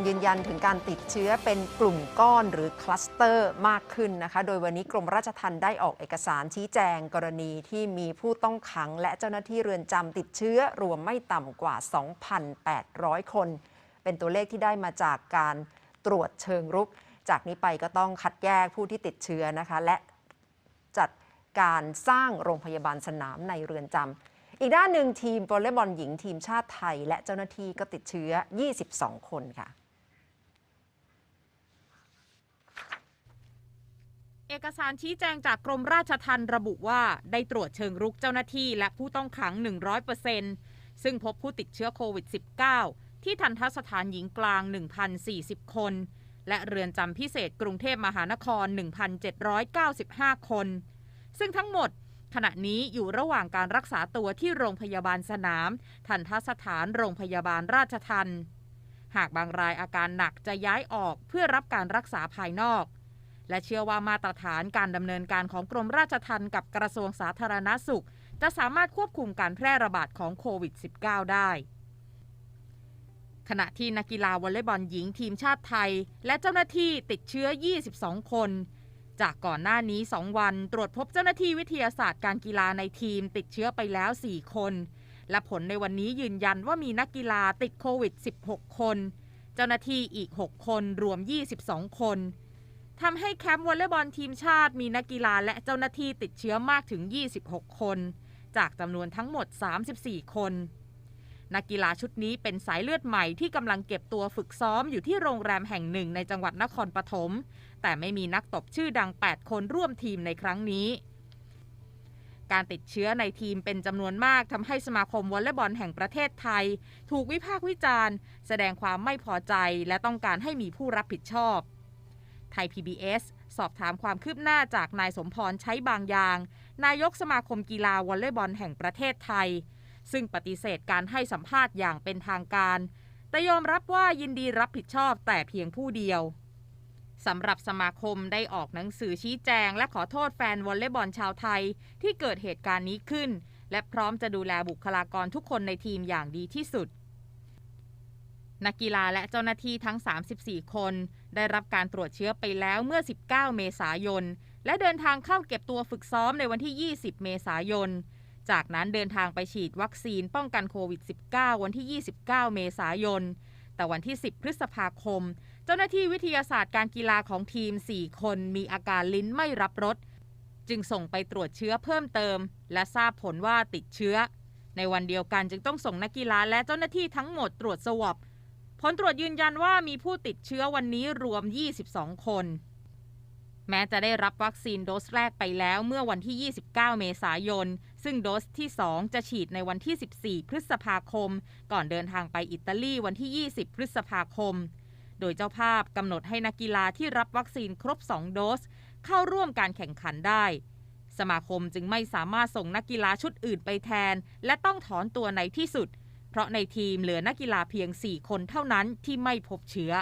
ำยืนยันถึงการติดเชื้อเป็นกลุ่มก้อนหรือคลัสเตอร์มากขึ้นนะคะ โดยวันนี้กรมราชทัณฑ์ได้ออกเอกสารชี้แจงกรณีที่มีผู้ต้องขังและเจ้าหน้าที่เรือนจำติดเชื้อรวมไม่ต่ำกว่า 2,800 คน เป็นตัวเลขที่ได้มาจากการตรวจเชิงรุก จากนี้ไปก็ต้องคัดแยกผู้ที่ติดเชื้อนะคะ และจัดการสร้างโรงพยาบาลสนามในเรือนจำอีกด้านหนึ่งทีมวอลเลย์บอลหญิงทีมชาติไทย และเจ้าหน้าที่ก็ติดเชื้อ 22 คนค่ะ เอกสารชี้แจงจากกรมราชทัณฑ์ระบุว่าได้ตรวจเชิงรุกเจ้าหน้าที่และผู้ต้องขัง 100%ซึ่งพบผู้ติดเชื้อโควิด -19 ที่ทันทสถานหญิงกลาง 1,040 คน และเรือนจำพิเศษกรุงเทพมหานคร 1,795 คน ซึ่งทั้งหมดขณะนี้อยู่ระหว่างการรักษาตัวที่โรงพยาบาลสนาม ทันทสถานโรงพยาบาลราชทัน หากบางรายอาการหนักจะย้ายออกเพื่อรับการรักษาภายนอก และเชื่อว่ามาตรฐานการดำเนินการของกรมราชทัณฑ์กับกระทรวงสาธารณาสุข จะสามารถควบคุมการแพร่ระบาดของโควิด -19 ได้ ขณะที่นักกีฬาวอลเลย์บอลหญิงทีมชาติไทย และเจ้าหน้าที่ติดเชื้อ 22 คน จากก่อนหน้านี้ 2 วันตรวจพบเจ้าหน้าที่วิทยาศาสตร์การกีฬาในทีมติดเชื้อไปแล้ว 4 คน และผลในวันนี้ยืนยันว่ามีนักกีฬาติดโควิด 16 คน เจ้าหน้าที่อีก 6 คนรวม 22 คน ทำให้แคมป์วอลเลย์บอลทีมชาติมีนักกีฬาและเจ้าหน้าที่ติดเชื้อมากถึง 26 คน จากจำนวนทั้งหมด 34 คน นักกีฬาชุดนี้เป็นสายเลือดใหม่ที่กำลังเก็บตัวฝึกซ้อมอยู่ที่โรงแรมแห่งหนึ่งในจังหวัดนครปฐม แต่ไม่มีนักตบชื่อดัง 8 คนร่วมทีมในครั้งนี้ การติดเชื้อในทีมเป็นจำนวนมากทำให้สมาคมวอลเลย์บอลแห่งประเทศไทย ถูกวิพากษ์วิจารณ์ แสดงความไม่พอใจและต้องการให้มีผู้รับผิดชอบ ไทย PBS สอบถามความคืบหน้าจากนายสมพรใช้บางอย่าง นายกสมาคมกีฬาวอลเลย์บอลแห่งประเทศไทย ซึ่งปฏิเสธการให้สัมภาษณ์อย่างเป็นทางการ แต่ยอมรับว่ายินดีรับผิดชอบแต่เพียงผู้เดียวสำหรับสมาคมได้ออกหนังสือชี้แจง และขอโทษแฟนวอลเลย์บอลชาวไทย ที่เกิดเหตุการณ์นี้ขึ้น และพร้อมจะดูแลบุคลากรทุกคนในทีมอย่างดีที่สุด นักกีฬาและเจ้าหน้าที่ทั้ง 34 คน ได้รับการตรวจเชื้อไปแล้วเมื่อ 19 เมษายน และเดินทางเข้าเก็บตัวฝึกซ้อมในวันที่ 20 เมษายน จากนั้นเดินทางไปฉีดวัคซีนป้องกันโควิด -19 วันที่ 29 เมษายน แต่วันที่ 10 พฤษภาคม เจ้าหน้าที่วิทยาศาสตร์การกีฬาของทีม 4 คนมีอาการลิ้นไม่รับรสจึงส่งไปตรวจเชื้อเพิ่มเติม และทราบผลว่าติดเชื้อ ในวันเดียวกันจึงต้องส่งนักกีฬาและเจ้าหน้าที่ทั้งหมดตรวจสวอป ผลตรวจยืนยันว่ามีผู้ติดเชื้อวันนี้รวม 22 คน แม้จะได้รับวัคซีนโดสแรกไปแล้วเมื่อวันที่ 29 เมษายน ซึ่งโดสที่ 2 จะฉีดในวันที่ 14 พฤษภาคม ก่อนเดินทางไปอิตาลีวันที่ 20 พฤษภาคม โดยเจ้าภาพกำหนดให้นักกีฬาที่รับวัคซีนครบ 2 โดส เข้าร่วมการแข่งขันได้สมาคมจึงไม่สามารถส่งนักกีฬาชุดอื่นไปแทน และต้องถอนตัวในที่สุด เพราะในทีมเหลือนักกีฬาเพียง 4 คนเท่านั้นที่ไม่พบเชื้อ